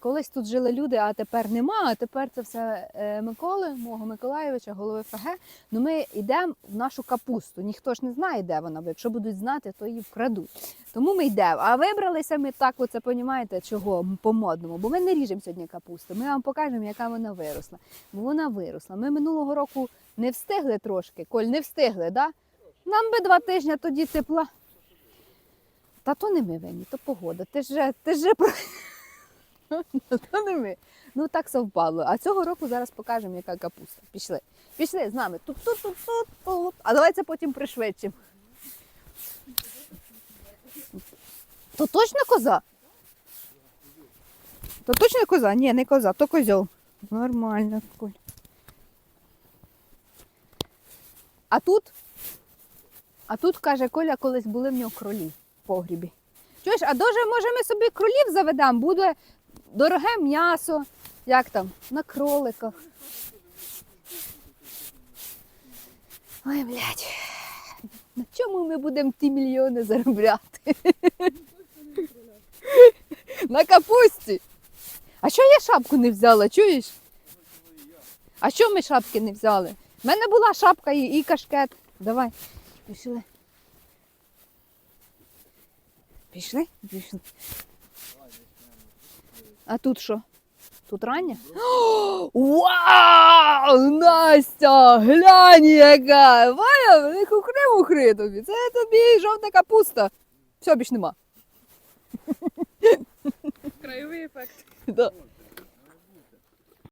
колись тут жили люди, а тепер нема. А тепер це все е, Миколи, мого Миколаєвича, голови ФГ. Ну ми йдемо в нашу капусту. Ніхто ж не знає, де вона, бо якщо будуть знати, то її вкрадуть. Тому ми йдемо. А вибралися ми так, оце понімаєте, чого по-модному. Бо ми не ріжемо сьогодні капусту. Ми вам покажемо, яка вона виросла. Бо вона виросла. Ми минулого року не встигли трошки. Коль, не встигли, да? Нам би два тижні тоді тепла. Та то не ми винні, то погода. Ти ж ти ж. То не ми. Ну так совпало. А цього року зараз покажемо, яка капуста. Пішли. Пішли з нами. Тут, тут, тут, тут. А давайте потім пришвидшимо. То точно коза? То точно коза? Ні, не коза, то козьол. Нормально. Коль. А тут? А тут, каже, Коля, колись були в нього кролі в погрібі. Чуєш, а дуже, може, ми собі кролів заведемо, буде дороге м'ясо, як там, на кроликах. Ой, блядь. На чому ми будемо ті мільйони заробляти? На капусті. А що я шапку не взяла, чуєш? А що ми шапки не взяли? У мене була шапка і, і кашкет. Давай, пішли. Пішли? Пішли. А тут що? Тут рання? О, Вау! Настя! Глянь яка! Валя, не хухри мухри тобі. Це тобі жовта капуста. Все, більш нема. Краєвий ефект. Да.